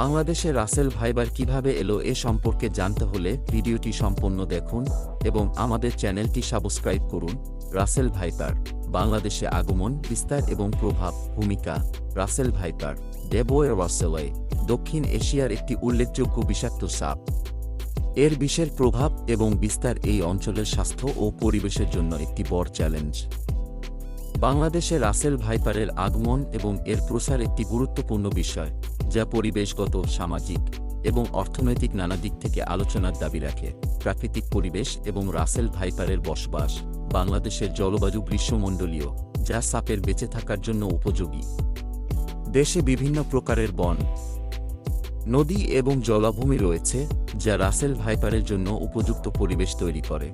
বাংলাদেশে রাসেল ভাইবার কীভাবে এলো এ সম্পর্কে জানতে হলে ভিডিওটি সম্পূর্ণ দেখুন এবং আমাদের চ্যানেলটি সাবস্ক্রাইব করুন। রাসেল ভাইপার, বাংলাদেশে আগমন, বিস্তার এবং প্রভাব, ভূমিকা। রাসেল ভাইপার, ডেবোয়ে রসেলে, দক্ষিণ এশিয়ার একটি উল্লেখযোগ্য বিষাক্ত সাপ। এর বিষের প্রভাব এবং বিস্তার এই অঞ্চলের স্বাস্থ্য ও পরিবেশের জন্য একটি বড় চ্যালেঞ্জ। বাংলাদেশে রাসেল ভাইপারের আগমন এবং এর প্রসার একটি গুরুত্বপূর্ণ বিষয়। যা পরিবেশগত, সামাজিক এবং অর্থনৈতিক নানা দিক থেকে আলোচনার দাবি রাখে। প্রাকৃতিক পরিবেশ এবং রাসেল ভাইপারের বসবাস বাংলাদেশের জলবায়ু গ্রীষ্মমণ্ডলীয়, যা সাপের বেঁচে থাকার জন্য উপযোগী। দেশে বিভিন্ন প্রকারের বন, নদী এবং জলাভূমি রয়েছে, যা রাসেল ভাইপারের জন্য উপযুক্ত পরিবেশ তৈরি করে।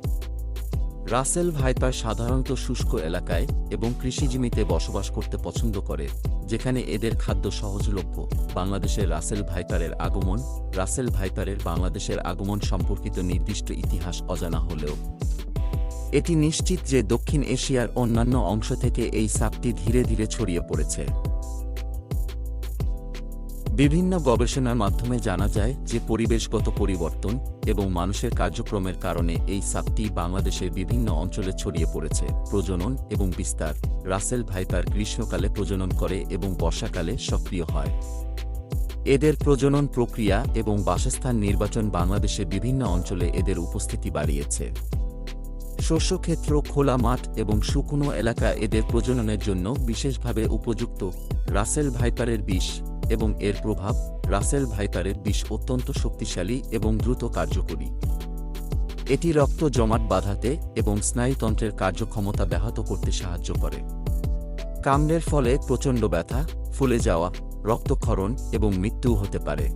রাসেল ভাইপার সাধারণত শুষ্ক এলাকায় এবং কৃষিজমিতে বসবাস করতে পছন্দ করে, যেখানে এদের খাদ্য সহজলভ্য। বাংলাদেশের রাসেল ভাইপারের আগমন, রাসেল ভাইপারের বাংলাদেশের আগমন সম্পর্কিত নির্দিষ্ট ইতিহাস অজানা হলেও। এটি নিশ্চিত যে দক্ষিণ এশিয়ার অন্যান্য অংশ থেকে এই সাপটি ধীরে ধীরে ছড়িয়ে পড়েছে। বিভিন্ন গবেষণার মাধ্যমে জানা যায় যে পরিবেশগত পরিবর্তন এবং মানুষের কার্যক্রমের কারণে এই সাপটি বাংলাদেশের বিভিন্ন অঞ্চলে ছড়িয়ে পড়েছে, প্রজনন এবং বিস্তার। রাসেল ভাইপার গ্রীষ্মকালে প্রজনন করে এবং বর্ষাকালে সক্রিয় হয়। এদের প্রজনন প্রক্রিয়া এবং বাসস্থান নির্বাচন বাংলাদেশের বিভিন্ন অঞ্চলে এদের উপস্থিতি বাড়িয়েছে। শস্যক্ষেত্র, খোলা মাঠ এবং শুকনো এলাকা এদের প্রজননের জন্য বিশেষভাবে উপযুক্ত। রাসেল ভাইপারের বিষ এবং এর প্রভাব রাসেল ভাইপারের বিষ অত্যন্ত শক্তিশালী এবং দ্রুত কার্যকরী। এটি রক্ত জমাট বাঁধাতে এবং স্নায়ুতন্ত্রের কার্যক্ষমতা ব্যাহত করতে সাহায্য করে। কামড়ের ফলে প্রচণ্ড ব্যথা, ফুলে যাওয়া, রক্তক্ষরণ এবং মৃত্যুও হতে পারে।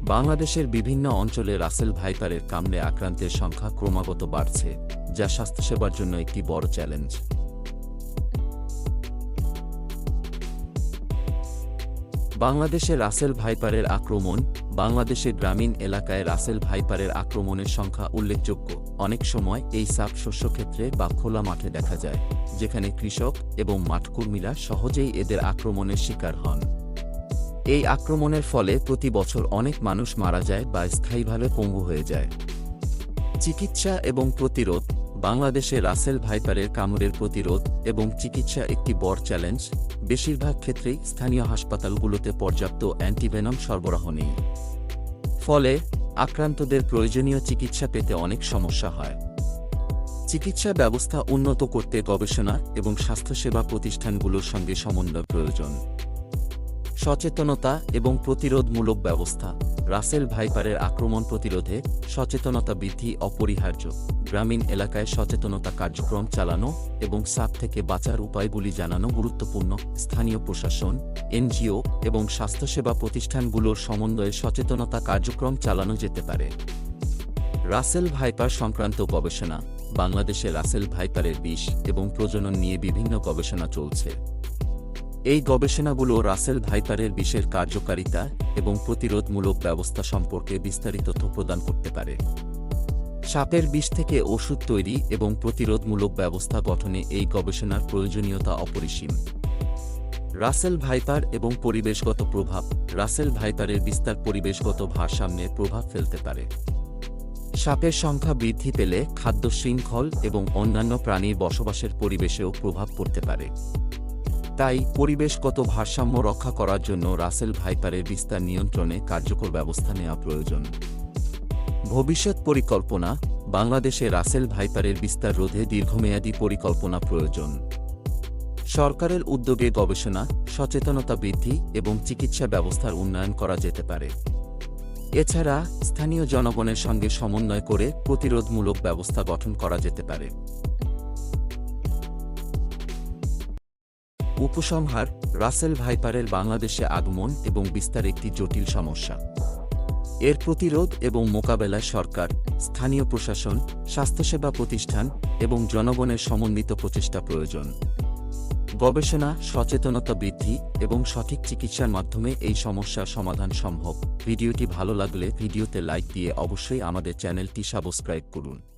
বাংলাদেশের বিভিন্ন অঞ্চলে রাসেল ভাইপারের কামড়ে আক্রান্তের সংখ্যা ক্রমাগত বাড়ছে, যা স্বাস্থ্যসেবার জন্য একটি বড় চ্যালেঞ্জ। বাংলাদেশে রাসেল ভাইপারের আক্রমণ বাংলাদেশের গ্রামীণ এলাকায় রাসেল ভাইপারের আক্রমণের সংখ্যা উল্লেখযোগ্য। অনেক সময় এই সাপ শস্যক্ষেত্রে বা খোলা মাঠে দেখা যায়, যেখানে কৃষক এবং মাঠকর্মীরা সহজেই এদের আক্রমণের শিকার হন। এই আক্রমণের ফলে প্রতি বছর অনেক মানুষ মারা যায় বা স্থায়ীভাবে পঙ্গু হয়ে যায়। চিকিৎসা এবং প্রতিরোধ বাংলাদেশে রাসেল ভাইপারের কামড়ের প্রতিরোধ এবং চিকিৎসা একটি বড় চ্যালেঞ্জ। বেশিরভাগ ক্ষেত্রেই স্থানীয় হাসপাতালগুলোতে পর্যাপ্ত অ্যান্টিভেনম সরবরাহ নেই। ফলে আক্রান্তদের প্রয়োজনীয় চিকিৎসা পেতে অনেক সমস্যা হয়। চিকিৎসা ব্যবস্থা উন্নত করতে গবেষণা এবং স্বাস্থ্যসেবা প্রতিষ্ঠানগুলোর সঙ্গে সমন্বয় প্রয়োজন। সচেতনতা এবং প্রতিরোধমূলক ব্যবস্থা। রাসেল ভাইপারের আক্রমণ প্রতিরোধে সচেতনতা বৃদ্ধি অপরিহার্য। গ্রামীণ এলাকায় সচেতনতা কার্যক্রম চালানো এবং সাপ থেকে বাঁচার উপায়গুলি জানানো গুরুত্বপূর্ণ। স্থানীয় প্রশাসন, এনজিও এবং স্বাস্থ্যসেবা প্রতিষ্ঠানগুলোর সমন্বয়ে সচেতনতা কার্যক্রম চালানো যেতে পারে। রাসেল ভাইপার সংক্রান্ত গবেষণা, বাংলাদেশে রাসেল ভাইপারের বিষ এবং প্রজনন নিয়ে বিভিন্ন গবেষণা চলছে। এই গবেষণাগুলো রাসেল ভাইপারের বিষের কার্যকারিতা এবং প্রতিরোধমূলক ব্যবস্থা সম্পর্কে বিস্তারিত তথ্য প্রদান করতে পারে। সাপের বিষ থেকে ওষুধ তৈরি এবং প্রতিরোধমূলক ব্যবস্থা গঠনে এই গবেষণার প্রয়োজনীয়তা অপরিসীম। রাসেল ভাইপার এবং পরিবেশগত প্রভাব। রাসেল ভাইপারের বিস্তার পরিবেশগত ভারসাম্যে প্রভাব ফেলতে পারে। সাপের সংখ্যা বৃদ্ধি পেলে খাদ্য শৃঙ্খল এবং অন্যান্য প্রাণীর বসবাসের পরিবেশেও প্রভাব পড়তে পারে। তাই পরিবেশগত ভারসাম্য রক্ষা করার জন্য রাসেল ভাইপারের বিস্তার নিয়ন্ত্রণে কার্যকর ব্যবস্থা নেওয়া প্রয়োজন। ভবিষ্যৎ পরিকল্পনা, বাংলাদেশে রাসেল ভাইপারের বিস্তার রোধে দীর্ঘমেয়াদী পরিকল্পনা প্রয়োজন। সরকারের উদ্যোগে গবেষণা, সচেতনতা বৃদ্ধি এবং চিকিৎসা ব্যবস্থার উন্নয়ন করা যেতে পারে। এছাড়া স্থানীয় জনগণের সঙ্গে সমন্বয় করে প্রতিরোধমূলক ব্যবস্থা গঠন করা যেতে পারে। উপসংহার, রাসেল ভাইপারের বাংলাদেশে আগমন এবং বিস্তার একটি জটিল সমস্যা। এর প্রতিরোধ এবং মোকাবেলায় সরকার, স্থানীয় প্রশাসন, স্বাস্থ্যসেবা প্রতিষ্ঠান এবং জনগণের সমন্বিত প্রচেষ্টা প্রয়োজন। গবেষণা, সচেতনতা বৃদ্ধি এবং সঠিক চিকিৎসার মাধ্যমে এই সমস্যার সমাধান সম্ভব। ভিডিওটি ভালো লাগলে ভিডিওতে লাইক দিয়ে অবশ্যই আমাদের চ্যানেলটি সাবস্ক্রাইব করুন।